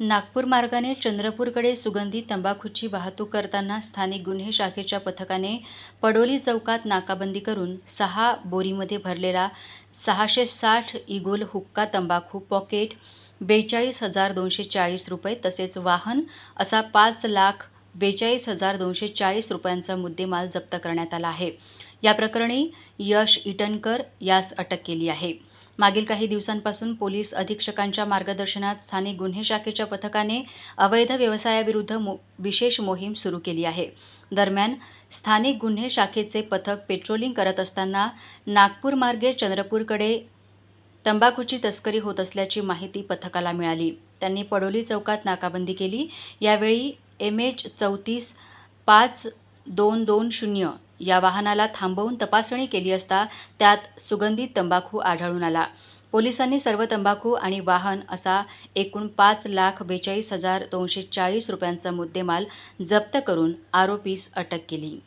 नागपूर मार्गाने चंद्रपूरकडे सुगंधी तंबाखूची वाहतूक करताना स्थानिक गुन्हे शाखेच्या पथकाने पडोली चौकात नाकाबंदी करून सहा बोरीमध्ये भरलेला सहाशे साठ इगोल हुक्का तंबाखू पॉकेट बेचाळीस हजार दोनशे चाळीस रुपये तसेच वाहन असा पाच लाख बेचाळीस हजार दोनशे चाळीस रुपयांचा मुद्देमाल जप्त करण्यात आला आहे. या प्रकरणी यश इटनकर यास अटक केली आहे. मागील काही दिवसांपासून पोलीस अधीक्षकांच्या मार्गदर्शनात स्थानिक गुन्हे शाखेच्या पथकाने अवैध व्यवसायाविरुद्ध मो विशेष मोहीम सुरू केली आहे. दरम्यान स्थानिक गुन्हे शाखेचे पथक पेट्रोलिंग करत असताना नागपूर मार्गे चंद्रपूरकडे तंबाखूची तस्करी होत असल्याची माहिती पथकाला मिळाली. त्यांनी पडोली चौकात नाकाबंदी केली. यावेळी एम एच चौतीस पाच दोन दोन शून्य या वाहनाला थांबवून तपासणी केली असता त्यात सुगंधित तंबाखू आढळून आला. पोलिसांनी सर्व तंबाखू आणि वाहन असा एकूण पाच लाख बेचाळीस हजार दोनशे चाळीस रुपयांचा मुद्देमाल जप्त करून आरोपीस अटक केली.